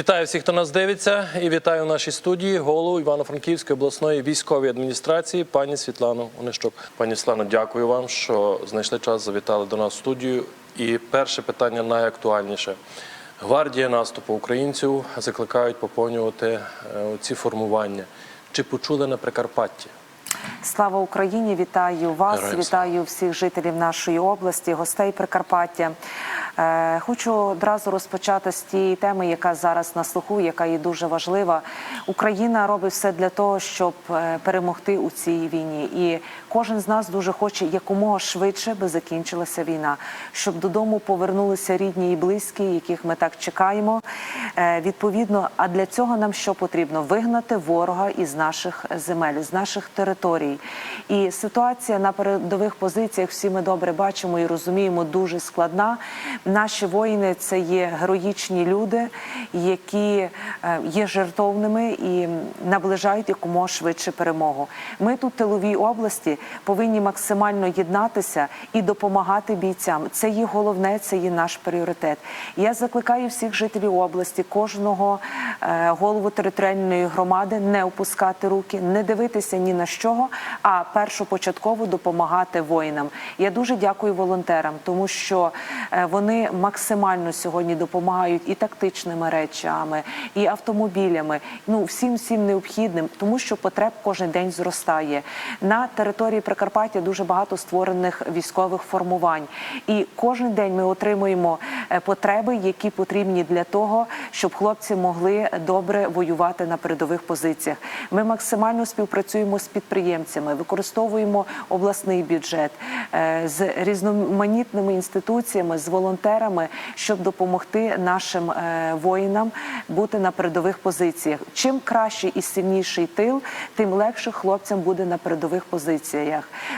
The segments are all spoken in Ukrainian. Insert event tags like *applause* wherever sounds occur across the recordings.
Вітаю всіх, хто нас дивиться, і вітаю в нашій студії голову Івано-Франківської обласної військової адміністрації пані Світлану Онищук. Пані Світлано, дякую вам, що знайшли час, завітали до нас в студію. І перше питання найактуальніше. Гвардія наступу українців закликають поповнювати е, ці формування. Чи почули на Прикарпатті? Слава Україні! Вітаю вас, Героям слава. вітаю всіх жителів нашої області, гостей Прикарпаття. Е, Хочу одразу розпочати з тієї теми, яка зараз на слуху, яка є дуже важлива. Україна робить все для того, щоб е, перемогти у цій війні, і кожен з нас дуже хоче якомога швидше би закінчилася війна, щоб додому повернулися рідні і близькі, яких ми так чекаємо. Е, Відповідно, а для цього нам що потрібно? Вигнати ворога із наших земель, з наших територій. І ситуація на передових позиціях всі ми добре бачимо і розуміємо, дуже складна. Наші воїни це є героїчні люди, які е, є жертовними і наближають якомога швидше перемогу. Ми тут, в тиловій області, повинні максимально єднатися і допомагати бійцям. Це є головне, це є наш пріоритет. Я закликаю всіх жителів області, кожного е, голову територіальної громади не опускати руки, не дивитися ні на що, а першопочатково допомагати воїнам. Я дуже дякую волонтерам, тому що е, вони максимально сьогодні допомагають і тактичними речами, і автомобілями. Ну всім всім необхідним, тому що потреб кожен день зростає. На території Прикарпаття дуже багато створених військових формувань, і кожен день ми отримуємо е, потреби, які потрібні для того, щоб хлопці могли добре воювати на передових позиціях. Ми максимально співпрацюємо з підприємцями, використовуємо обласний бюджет е, з різноманітними інституціями, з волонтерами, щоб допомогти нашим е, воїнам бути на передових позиціях. Чим кращий і сильніший тил, тим легше хлопцям буде на передових позиціях.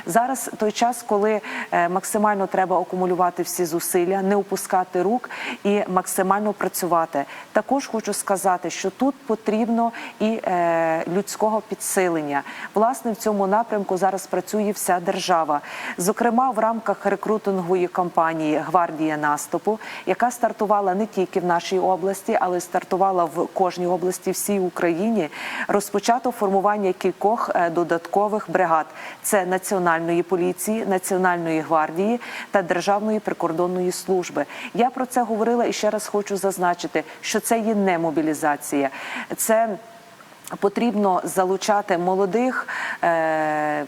Зараз той час, коли е, максимально треба акумулювати всі зусилля, не опускати рук і максимально працювати. Також хочу сказати, що тут потрібно і е, людського підсилення. Власне, в цьому напрямку зараз працює вся держава. Зокрема, в рамках рекрутингової кампанії Гвардія наступу, яка стартувала не тільки в нашій області, але й стартувала в кожній області всій Україні. Розпочато формування кількох е, додаткових бригад: це національної поліції, національної гвардії та державної прикордонної служби. Я про це говорила і ще раз хочу зазначити, що це є не мобілізація. Це потрібно залучати молодих. Е-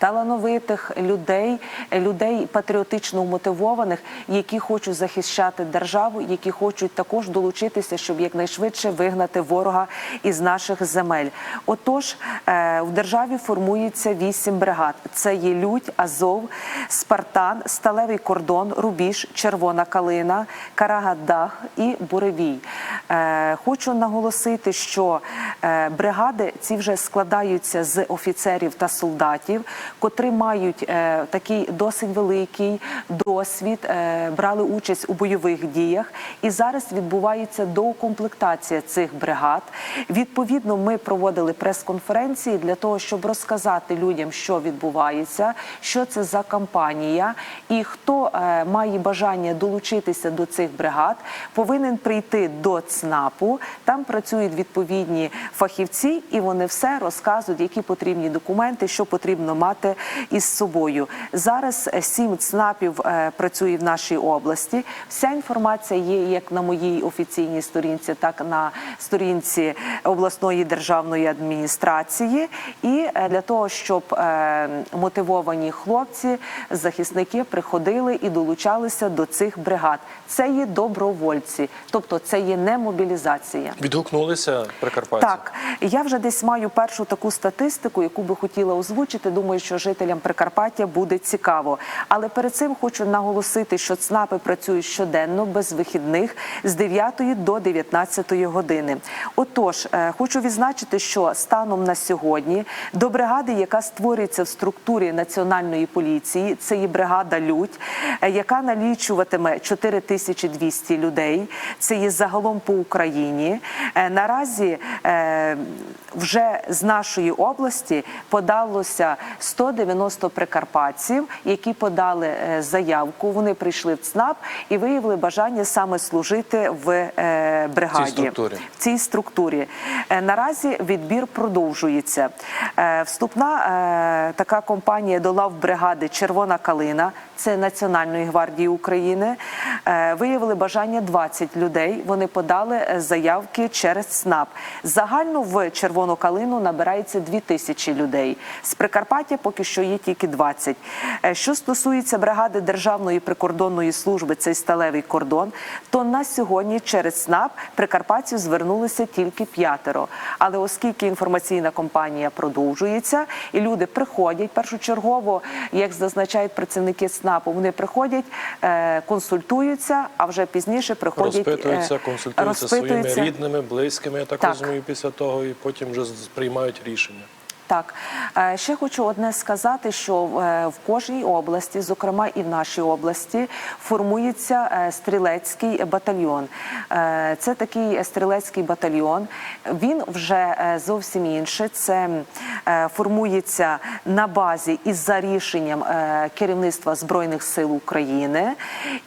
Талановитих людей, людей патріотично мотивованих, які хочуть захищати державу, які хочуть також долучитися, щоб якнайшвидше вигнати ворога із наших земель. Отож, е, в державі формується вісім бригад: це є Людь, Азов, Спартан, Сталевий кордон, Рубіж, Червона калина, Карагадах і Буревій. Е, Хочу наголосити, що е, бригади ці вже складаються з офіцерів та солдатів, котрі мають е, такий досить великий досвід, е, брали участь у бойових діях, і зараз відбувається доукомплектація цих бригад. Відповідно, ми проводили прес-конференції для того, щоб розказати людям, що відбувається, що це за кампанія, і хто е, має бажання долучитися до цих бригад, повинен прийти до ЦНАПу. Там працюють відповідні фахівці, і вони все розказують, які потрібні документи, що потрібно мати із собою. Зараз е, сім ЦНАПів е, працює в нашій області. Вся інформація є як на моїй офіційній сторінці, так і на сторінці обласної державної адміністрації. І е, для того, щоб е, мотивовані хлопці, захисники приходили і долучалися до цих бригад. Це є добровольці, тобто це є не мобілізація. Відгукнулися Прикарпатці? Так, я вже десь маю першу таку статистику, яку би хотіла озвучити. Думаю, що жителям Прикарпаття буде цікаво. Але перед цим хочу наголосити, що ЦНАПи працюють щоденно без вихідних з 9 до 19 години. Отож, хочу відзначити, що станом на сьогодні до бригади, яка створюється в структурі національної поліції, це є бригада Людь, е, яка налічуватиме 4200 людей. Це є загалом по Україні. Е, Наразі е, вже з нашої області подалося 190 прикарпатців, які подали е, заявку. Вони прийшли в ЦНАП і виявили бажання саме служити в е, бригаді в цій структурі. Е, Наразі відбір продовжується. Е, Вступна е, така компанія до лав бригади Червона калина. Це Національної гвардії України. Виявили бажання 20 людей. Вони подали заявки через СНАП. Загально в Червону калину набирається 2 тисячі людей. З Прикарпаття поки що є тільки 20. Е, Що стосується бригади Державної прикордонної служби, цей сталевий кордон, то на сьогодні через СНАП прикарпатців звернулися тільки п'ятеро. Але оскільки інформаційна кампанія продовжується, і люди приходять першочергово, як зазначають працівники СНАПу, вони приходять, е, консультуються, а вже пізніше приходять е, Розпитуються, консультуються розпитуються. своїми рідними, близькими, я так, Так. розумію, після того, і потім вже сприймають приймають рішення. Так, Е, ще хочу одне сказати, що е, в кожній області, зокрема і в нашій області, формується е, стрілецький батальйон. Це такий стрілецький батальйон. Він вже зовсім інше. Це формується на базі і за рішенням керівництва збройних сил України.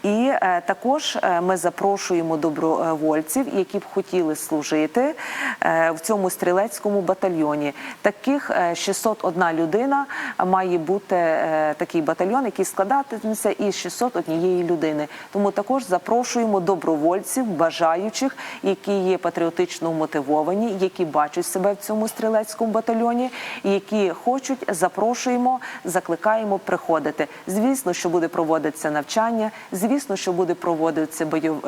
І також ми запрошуємо добровольців, які б хотіли служити в цьому стрілецькому батальйоні. Таких 601 людина має бути е, такий батальйон, який складатиметься із 601 людини. Тому також запрошуємо добровольців, бажаючих, які є патріотично мотивовані, які бачать себе в цьому стрілецькому батальйоні, які хочуть, запрошуємо, закликаємо приходити. Звісно, що буде проводитися навчання, звісно, що буде проводитися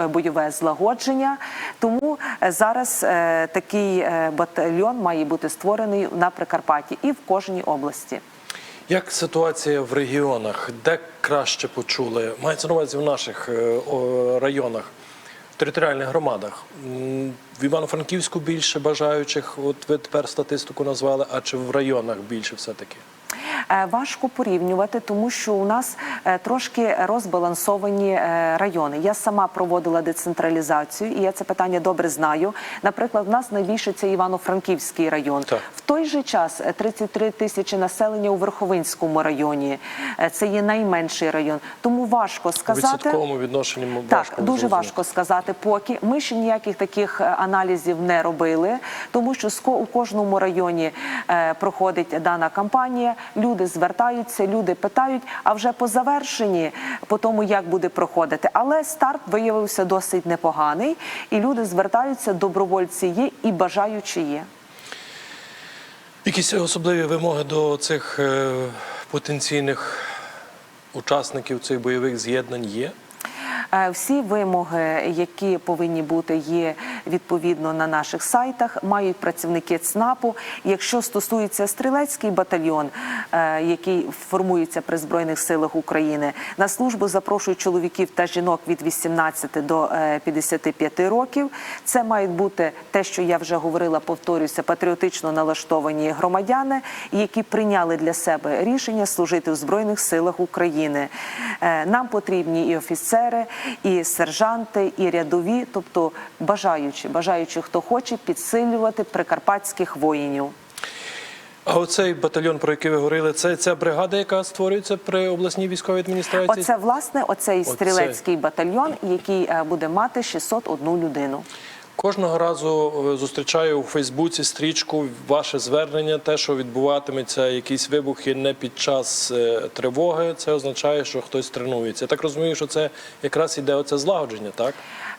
бойове злагодження. Тому е, зараз е, такий е, батальйон має бути створений на Прикарпатті і в кожній області. Як ситуація в регіонах? Де краще почули? Мається на увазі в наших е, районах, територіальних громадах. В Івано-Франківську більше бажаючих, от ви тепер статистику назвали, а чи в районах більше все-таки? Е, Важко порівнювати, тому що у нас е, трошки розбалансовані е, райони. Я сама проводила децентралізацію, і я це питання добре знаю. Наприклад, в нас найбільше це Івано-Франківський район. Так. В той же час е, 33 тисячі населення у Верховинському районі. Це є найменший район. Тому важко сказати. відсотковому відношенні м- Так, важко дуже зрозуміти. важко сказати. Поки ми ще ніяких таких аналізів не робили, тому що у кожному районі проходить дана кампанія. Люди звертаються, люди питають. А вже по завершенні, по тому як буде проходити. Але старт виявився досить непоганий, і люди звертаються, добровольці є і бажаючі є. Якісь особливі вимоги до цих е, потенційних учасників цих бойових з'єднань є? Е, Всі вимоги, які повинні бути, є відповідно на наших сайтах. Мають працівники ЦНАПу. Якщо стосується стрілецький батальйон, е, який формується при збройних силах України, на службу запрошують чоловіків та жінок від 18 до е, 55 років. Це мають бути те, що я вже говорила, повторюся, патріотично налаштовані громадяни, які прийняли для себе рішення служити в збройних силах України. Е, Нам потрібні і офіцери, і сержанти, і рядові, тобто бажаючі, бажаючі, хто хоче підсилювати прикарпатських воїнів. А оцей батальйон, про який ви говорили, це ця бригада, яка створюється при обласній військовій адміністрації? Оце власне оцей Оце. стрілецький батальйон, який е, буде мати 601 людину. Кожного разу е, зустрічаю у Фейсбуці стрічку ваше звернення, те, що відбуватиметься якісь вибухи не під час е, тривоги. Це означає, що хтось тренується. Я так розумію, що це якраз іде оце злагодження, так?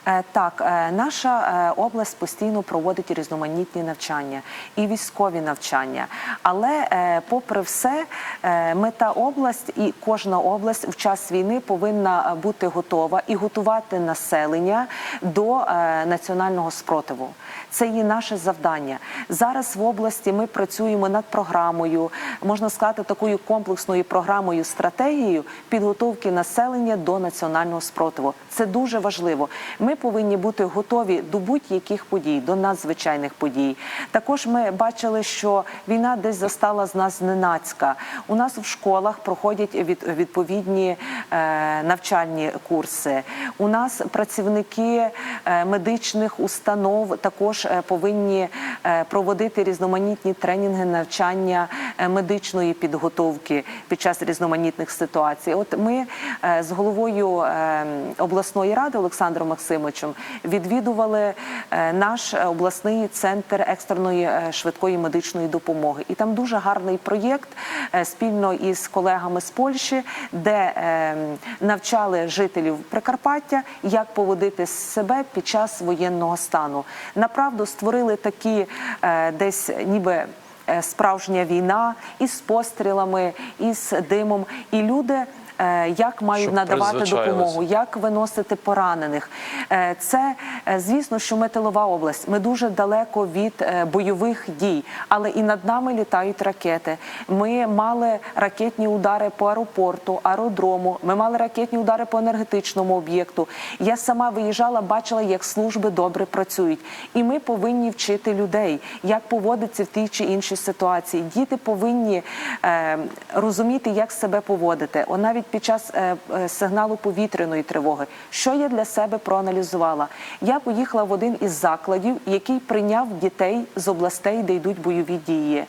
Е, Так, е, наша е, область постійно проводить різноманітні навчання і військові навчання. Але, попри все, е, ми та область і кожна область в час війни повинна бути готова і готувати населення до національного спротиву. Це є наше завдання. Зараз в області ми працюємо над програмою, можна сказати, такою комплексною програмою, стратегією підготовки населення до національного спротиву. Це дуже важливо. Ми повинні бути готові до будь-яких подій, до надзвичайних подій. Також ми бачили, що війна десь застала з нас зненацька. У нас в школах проходять від, відповідні е, навчальні курси. У нас працівники е, медичних установ також е, повинні проводити різноманітні тренінги, навчання медичної підготовки під час різноманітних ситуацій. От ми з головою обласної ради Олександром Максимовичем відвідували е, наш обласний центр екстреної е, швидкої медичної допомоги. І там дуже гарний проєкт е, спільно із колегами з Польщі, де навчали жителів Прикарпаття, як поводити себе під час воєнного стану. Направду створили такі десь ніби справжня війна із пострілами, із димом, і люди. Е, Як мають Щоб надавати допомогу, як виносити поранених? Е, Це е, звісно, що ми тилова область. Ми дуже далеко від бойових дій, але і над нами літають ракети. Ми мали ракетні удари по аеропорту, аеродрому. Ми мали ракетні удари по енергетичному об'єкту. Я сама виїжджала, бачила, як служби добре працюють, і ми повинні вчити людей, як поводитися в тій чи іншій ситуації. Діти повинні е, розуміти, як себе поводити. О, навіть під час е, е, сигналу повітряної тривоги, що я для себе проаналізувала. Я поїхала в один із закладів, який прийняв дітей з областей, де йдуть бойові дії.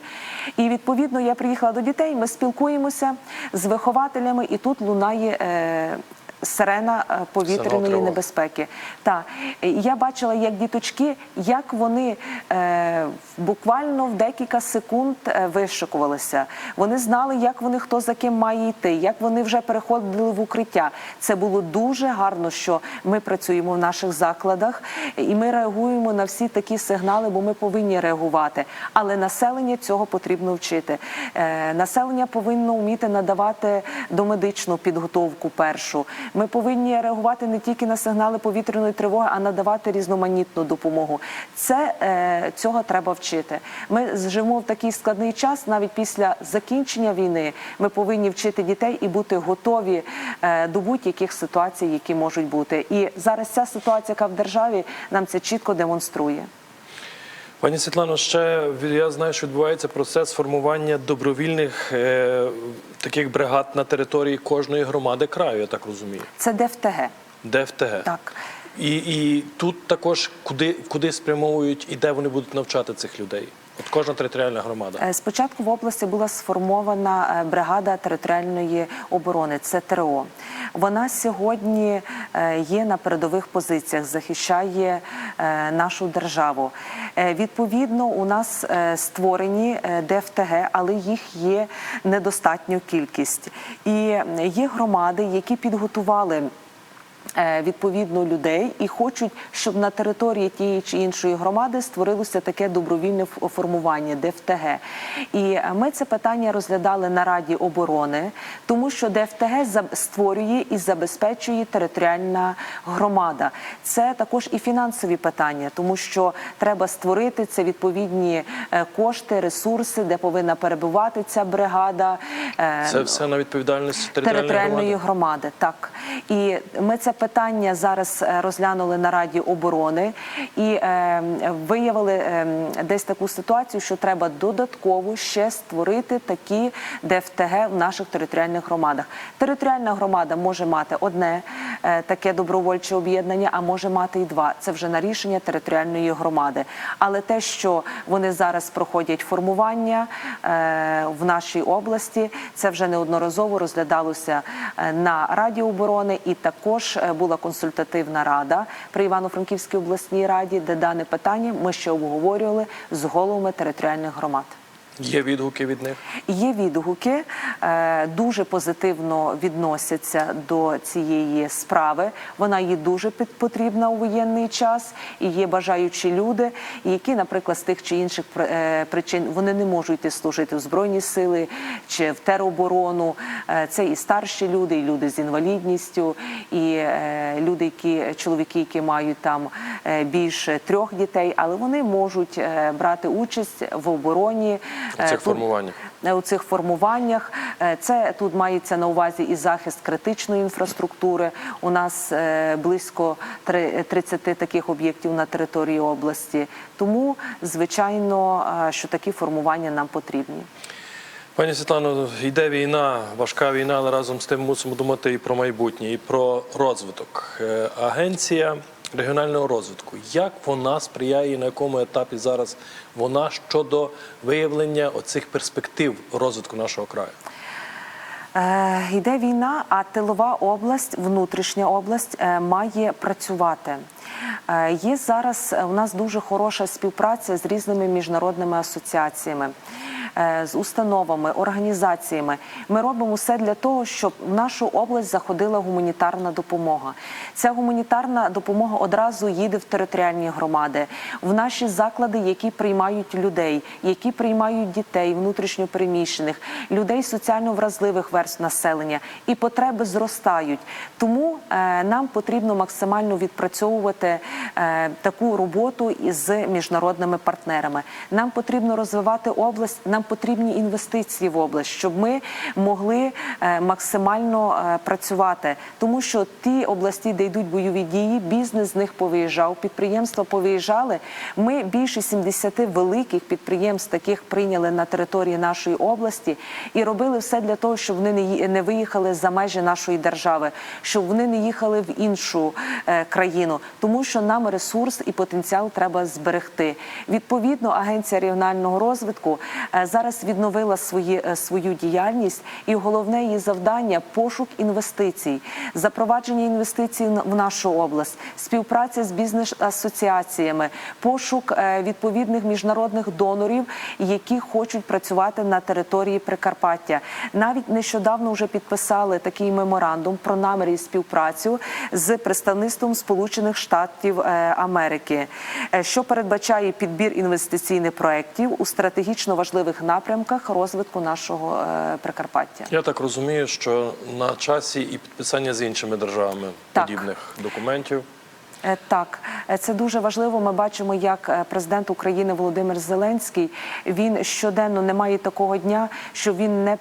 І відповідно я приїхала до дітей. Ми спілкуємося з вихователями, і тут лунає. Е, Сирена е, повітряної тривоги. небезпеки. Так, я бачила, як діточки, як вони е, буквально в декілька секунд е, вишикувалися. Вони знали, як вони хто за ким має йти, як вони вже переходили в укриття. Це було дуже гарно, що ми працюємо в наших закладах і ми реагуємо на всі такі сигнали, бо ми повинні реагувати. Але населення цього потрібно вчити. Е, населення повинно вміти надавати домедичну підготовку першу. Ми повинні реагувати не тільки на сигнали повітряної тривоги, а надавати різноманітну допомогу. Це е, цього треба вчити. Ми живемо в такий складний час, навіть після закінчення війни. Ми повинні вчити дітей і бути готові е, до будь-яких ситуацій, які можуть бути. І зараз ця ситуація, яка в державі, нам це чітко демонструє. Пані Світлано, ще я знаю, що відбувається процес формування добровільних е, таких бригад на території кожної громади краю, я так розумію. Це ДФТГ. ДФТГ. Так. І, і тут також куди, куди спрямовують і де вони будуть навчати цих людей? От кожна територіальна громада. Е, Спочатку в області була сформована е, бригада територіальної оборони. Це ТРО. Вона сьогодні е, є на передових позиціях, захищає нашу державу. Відповідно, у нас створені ДФТГ, але їх є недостатньо кількість. І є громади, які підготували відповідно людей і хочуть, щоб на території тієї чи іншої громади створилося таке добровільне формування ДФТГ. І е, ми це питання розглядали на Раді оборони, тому що ДФТГ створює і забезпечує територіальна громада. Це також і фінансові питання, тому що треба створити це відповідні е, кошти, ресурси, де повинна перебувати ця бригада. е, Це все на відповідальність територіальної, територіальної громади. громади. Так і ми це питання зараз е, розглянули на Раді оборони і е, виявили е, десь таку ситуацію, що треба додатково ще створити такі ДФТГ в наших територіальних громадах. Територіальна громада може мати одне е, таке добровольче об'єднання, а може мати і два. Це вже на рішення територіальної громади. Але те, що вони зараз проходять формування е, в нашій області, це вже неодноразово розглядалося е, на Раді оборони, і також е, була консультативна рада при Івано-Франківській обласній раді, де дане питання ми ще обговорювали з головами територіальних громад. Є відгуки від них. Є відгуки, е, дуже позитивно відносяться до цієї справи. Вона є дуже потрібна у воєнний час, і є бажаючі люди, які, наприклад, з тих чи інших е, причин вони не можуть йти служити в збройні сили чи в тероборону. Е, Це і старші люди, і люди з інвалідністю, і люди, які чоловіки, які мають там більше трьох дітей, але вони можуть брати участь в обороні У цих Е, формуваннях. е, у цих формуваннях. Е, Це тут мається на увазі і захист критичної інфраструктури. У нас е, близько три- 30 таких об'єктів на території області. Тому, звичайно, е, що такі формування нам потрібні. Пані Світлано, йде війна, важка війна, але разом з тим мусимо думати і про майбутнє, і про розвиток. Е, Агенція регіонального розвитку. Як вона сприяє і на якому етапі зараз вона щодо виявлення оцих перспектив розвитку нашого краю? Е, йде війна, а тилова область, внутрішня область е, має працювати. Е, є зараз у нас дуже хороша співпраця з різними міжнародними асоціаціями. Е, З установами, організаціями ми робимо все для того, щоб в нашу область заходила гуманітарна допомога. Ця гуманітарна допомога одразу їде в територіальні громади, в наші заклади, які приймають людей, які приймають дітей, внутрішньопереміщених, людей соціально вразливих верств населення, і потреби зростають. Тому е, нам потрібно максимально відпрацьовувати е, таку роботу із міжнародними партнерами. Нам потрібно розвивати область, нам потрібні інвестиції в область, щоб ми могли е, максимально е, працювати, тому що ті області, де йдуть бойові дії, бізнес з них повиїжджав, підприємства повиїжджали. Ми більше 70 великих підприємств таких прийняли на території нашої області і робили все для того, щоб вони не виїхали за межі нашої держави, щоб вони не їхали в іншу е, країну, тому що нам ресурс і потенціал треба зберегти. Відповідно, агенція регіонального розвитку е, зараз відновила свої е, свою діяльність, і головне її завдання пошук інвестицій, запровадження інвестицій в нашу область, співпраця з бізнес-асоціаціями, пошук е, відповідних міжнародних донорів, які хочуть працювати на території Прикарпаття. Навіть нещодавно вже підписали такий меморандум про намір і співпрацю з представництвом Сполучених Штатів е, Америки, що передбачає підбір інвестиційних проєктів у стратегічно важливих напрямках розвитку нашого е, Прикарпаття. Я так розумію, що на часі і підписання з іншими державами Так. подібних документів. Е, Так, е, це дуже важливо. Ми бачимо, як е, президент України Володимир Зеленський він щоденно не має такого дня, що він не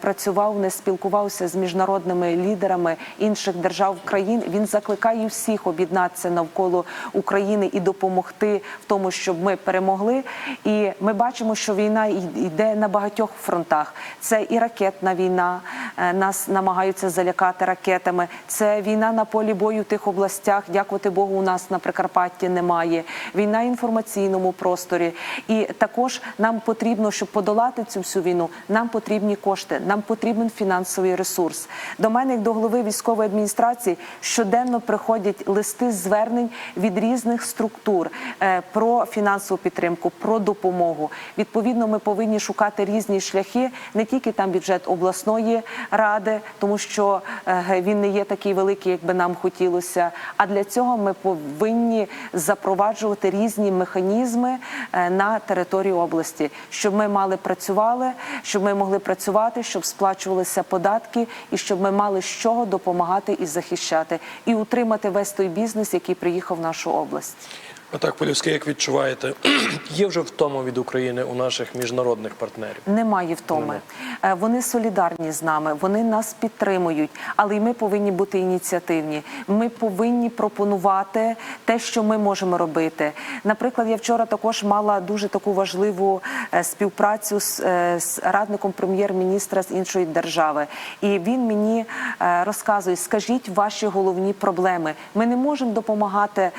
працював, не спілкувався з міжнародними лідерами інших держав країн. Він закликає всіх об'єднатися навколо України і допомогти в тому, щоб ми перемогли. І ми бачимо, що війна йде на багатьох фронтах. Це і ракетна війна. Нас намагаються залякати ракетами. Це війна на полі бою в тих областях. Дякувати Богу, у нас на Прикарпатті немає. Війна в інформаційному просторі. І також нам потрібно, щоб подолати цю всю війну, нам потрібні кошти, нам потрібен фінансовий ресурс. До мене, як до голови військової адміністрації, щоденно приходять листи звернень від різних структур е, про фінансову підтримку, про допомогу. Відповідно, ми повинні шукати різні шляхи, не тільки там бюджет обласної ради, тому що е, він не є такий великий, як би нам хотілося. А для цього ми повинні запроваджувати різні механізми е, на території області, щоб ми мали працювали, щоб ми могли працювати, щоб сплачувалися податки, і щоб ми мали з чого допомагати і захищати, і утримати весь той бізнес, який приїхав в нашу область. Отак, по-людськи, як відчуваєте, *clears throat* є вже втома від України у наших міжнародних партнерів. Немає втоми. Е, Вони солідарні з нами, вони нас підтримують, але й ми повинні бути ініціативні. Ми повинні пропонувати те, що ми можемо робити. Наприклад, я вчора також мала дуже таку важливу е, співпрацю з, е, з радником прем'єр-міністра з іншої держави, і він мені розказує: скажіть ваші головні проблеми. Ми не можемо допомагати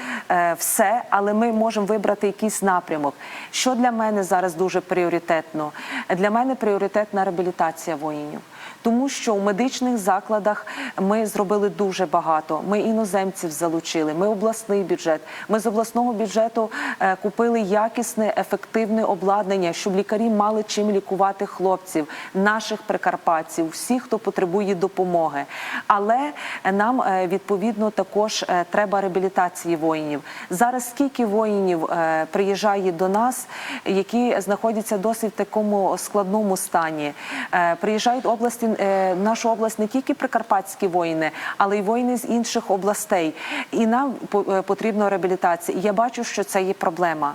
все, але ми можемо вибрати якийсь напрямок. Що для мене зараз дуже пріоритетно? Для мене пріоритетна реабілітація воїнів. Тому що у медичних закладах ми зробили дуже багато. Ми іноземців залучили, ми обласний бюджет. Ми з обласного бюджету е, купили якісне, ефективне обладнання, щоб лікарі мали чим лікувати хлопців, наших прикарпатців, всіх, хто потребує допомоги. Але нам е, відповідно також е, треба реабілітації воїнів. Зараз скільки стільки воїнів е, приїжджає до нас, які знаходяться досить в такому складному стані. Е, Приїжджають області е, нашу область не тільки прикарпатські воїни, але й воїни з інших областей. І нам по- потрібна реабілітація. Я бачу, що це є проблема.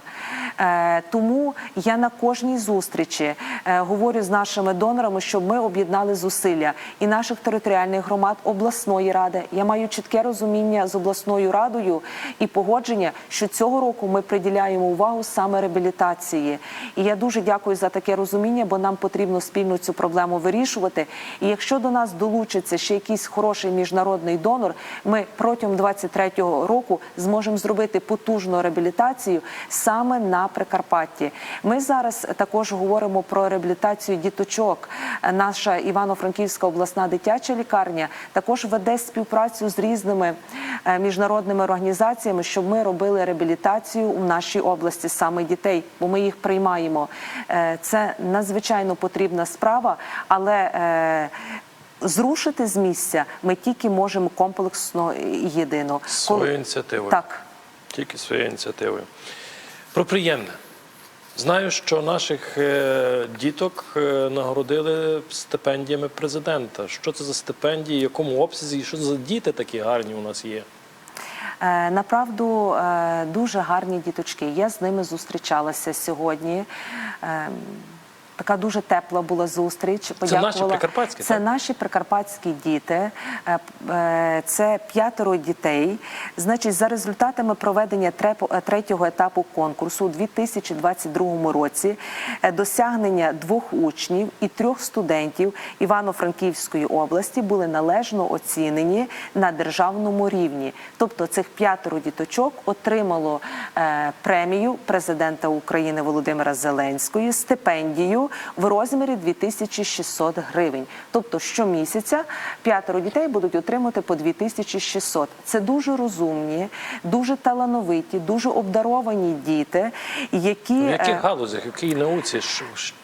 Тому я на кожній зустрічі говорю з нашими донорами, щоб ми об'єднали зусилля і наших територіальних громад обласної ради. Я маю чітке розуміння з обласною радою і погодження, що цього року ми приділяємо увагу саме реабілітації. І я дуже дякую за таке розуміння, бо нам потрібно спільно цю проблему вирішувати. І якщо до нас долучиться ще якийсь хороший міжнародний донор, ми протягом 23-го року зможемо зробити потужну реабілітацію саме на Прикарпатті. Ми зараз також говоримо про реабілітацію діточок. Наша Івано-Франківська обласна дитяча лікарня також веде співпрацю з різними е, міжнародними організаціями, щоб ми робили реабілітацію у нашій області саме дітей, бо ми їх приймаємо. Е, Це надзвичайно потрібна справа, але е, зрушити з місця ми тільки можемо комплексно і єдино. Своєю ініціативою. Так. Тільки своєю ініціативою. Про приємне. Знаю, що наших е, діток нагородили стипендіями президента. Що це за стипендії, в якому обсязі, що за діти такі гарні у нас є? Е, Направду е, дуже гарні діточки. Я з ними зустрічалася сьогодні. Така дуже тепла була зустріч. наші прикарпатські, Це так? наші прикарпатські діти. Е, е, Це п'ятеро дітей. Значить, за результатами проведення е, третього етапу конкурсу у 2022 році досягнення двох учнів і трьох студентів Івано-Франківської області були належно оцінені на державному рівні. Тобто цих п'ятеро діточок отримало премію президента України Володимира Зеленської, стипендію в розмірі 2600 гривень. Тобто щомісяця п'ятеро дітей будуть отримати по 2600. Це дуже розумні, дуже талановиті, дуже обдаровані діти, які В яких е, галузях, в якій науці,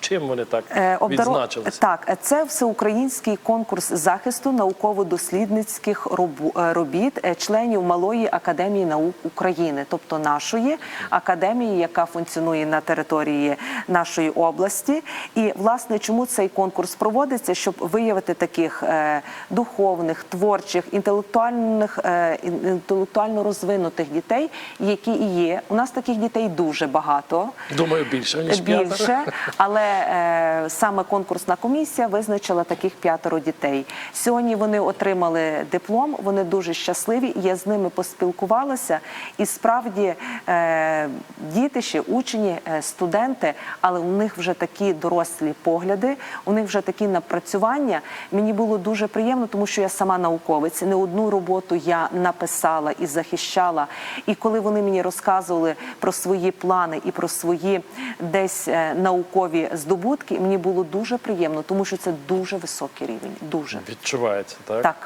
чим вони так Е, відзначилися? Так, це всеукраїнський конкурс захисту науково-дослідницьких е, робіт членів Малої академії наук України, тобто нашої академії, яка функціонує на території нашої області. І власне чому цей конкурс проводиться, щоб виявити таких е, духовних, творчих, інтелектуальних е, інтелектуально розвинутих дітей, які і є. У нас таких дітей дуже багато Думаю, більше ніж п'ятеро. більше, але е, саме конкурсна комісія визначила таких п'ятеро дітей. Сьогодні вони отримали диплом, вони дуже щасливі. Я з ними поспілкувалася, і справді діти ще учні, студенти, але у них вже такі дорослі погляди, у них вже такі напрацювання. Мені було дуже приємно, тому що я сама науковець. Не одну роботу я написала і захищала. І коли вони мені розказували про свої плани і про свої десь е, наукові здобутки, мені було дуже приємно, тому що це дуже високий рівень. Дуже Відчувається, так? так.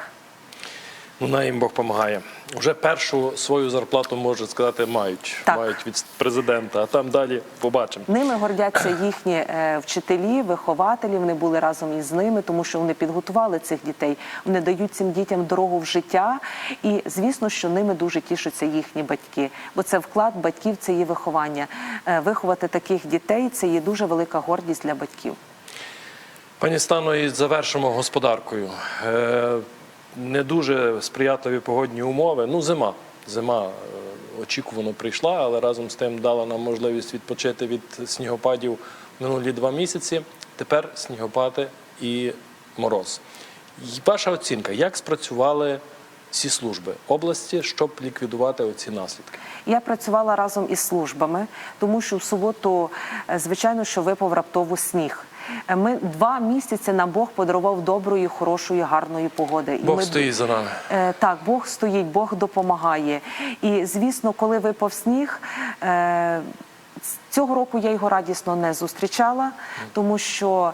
Ну, на їм Бог допомагає. Вже першу свою зарплату, можна сказати, мають. Так. Мають від президента, а там далі побачимо. Ними гордяться їхні е, вчителі, вихователі. Вони були разом із ними, тому що вони підготували цих дітей. Вони дають цим дітям дорогу в життя. І звісно, що ними дуже тішаться їхні батьки, бо це вклад батьків, це є виховання. Е, Виховати таких дітей це є дуже велика гордість для батьків. Пані Стано, і завершимо господаркою. Не дуже сприятливі погодні умови. Ну, зима. Зима е, очікувано прийшла, але разом з тим дала нам можливість відпочити від снігопадів минулі два місяці. Тепер снігопади і мороз. І Ваша оцінка, як спрацювали всі служби області, щоб ліквідувати оці наслідки? Я працювала разом із службами, тому що в суботу, е, звичайно, що випав раптово сніг. Е, Ми два місяці нам Бог подарував доброї, хорошої, гарної погоди. Бог ми стоїть за нами. Е, Так, Бог стоїть, Бог допомагає. І звісно, коли випав сніг. е, Цього року я його радісно не зустрічала, тому що,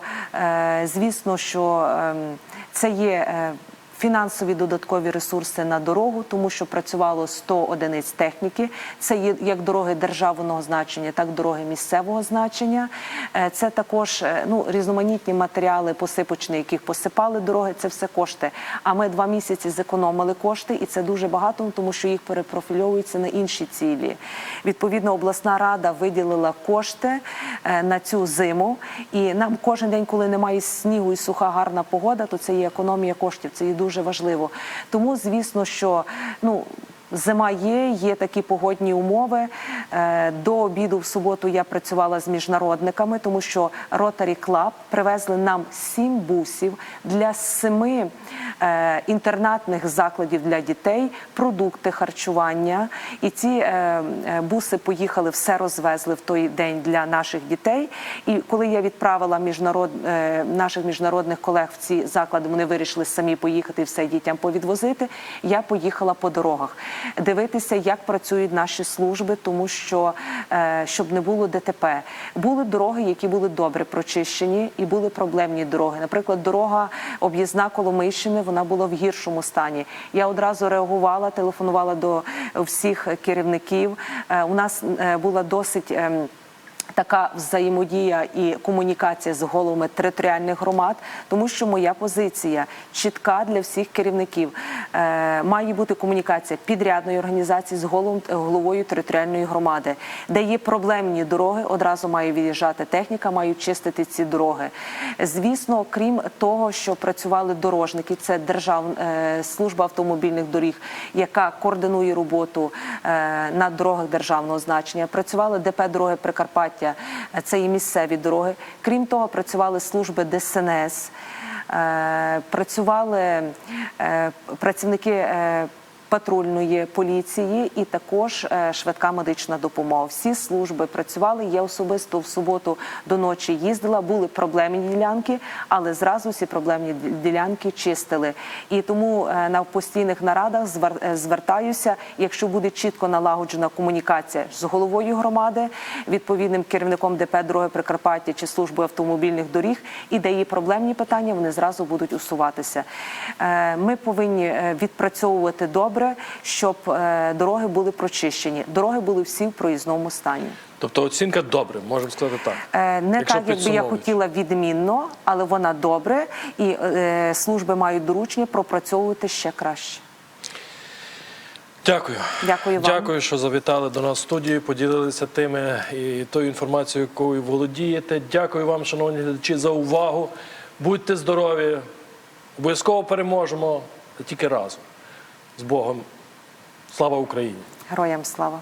звісно, що ем, це є фінансові додаткові ресурси на дорогу, тому що працювало 100 одиниць техніки. Це є як дороги державного значення, так і дороги місцевого значення. Е, Це також е, ну, різноманітні матеріали посипочні, яких посипали дороги. Це все кошти. А ми два місяці зекономили кошти, і це дуже багато, тому що їх перепрофільовуються на інші цілі. Відповідно, обласна рада виділила кошти е, на цю зиму. І нам кожен день, коли немає снігу і суха гарна погода, то це є економія коштів. Це є дуже важливо. Тому, звісно, що ну. Зима є, є такі погодні умови. Е, До обіду в суботу я працювала з міжнародниками, тому що Rotary Club привезли нам сім бусів для семи е, інтернатних закладів для дітей, продукти харчування. І ці е, буси поїхали, все розвезли в той день для наших дітей. І коли я відправила міжнарод, наших міжнародних колег в ці заклади, вони вирішили самі поїхати і все дітям повідвозити. Я поїхала по дорогах дивитися, як працюють наші служби, тому що е, щоб не було ДТП. Були дороги, які були добре прочищені, і були проблемні дороги. Наприклад, дорога об'їзна Коломийщини, вона була в гіршому стані. Я одразу реагувала, телефонувала до всіх керівників. Е, У нас е, була досить. Така взаємодія і комунікація з головами територіальних громад, тому що моя позиція чітка для всіх керівників. Е, має бути комунікація підрядної організації з головом, головою територіальної громади, де є проблемні дороги. Одразу має від'їжджати техніка, мають чистити ці дороги. Звісно, крім того, що працювали дорожники, це державна е, служба автомобільних доріг, яка координує роботу е, на дорогах державного значення. Працювали ДП дороги Прикарпаття, е, це і місцеві дороги. Крім того, працювали служби ДСНС, е, працювали е, працівники. Патрульної поліції і також е, швидка медична допомога. Всі служби працювали. Я особисто в суботу до ночі їздила. Були проблемні ділянки, але зразу всі проблемні ділянки чистили. І тому е, на постійних нарадах е, звертаюся. Якщо буде чітко налагоджена комунікація з головою громади, відповідним керівником ДП дороги Прикарпаття чи службою автомобільних доріг, і де є проблемні питання, вони зразу будуть усуватися. Ми повинні відпрацьовувати добре, щоб е, дороги були прочищені. Дороги були всі в проїзному стані. Тобто оцінка добре, можемо сказати так. Е, Не Якщо так, якби я хотіла відмінно, але вона добре, і е, служби мають доручення пропрацьовувати ще краще. Дякую. Дякую вам. Дякую, що завітали до нас в студію, поділилися тими і тою інформацією, якою володієте. Дякую вам, шановні глядачі, за увагу. Будьте здорові, обов'язково переможемо тільки разом. З Богом. Слава Україні! Героям слава!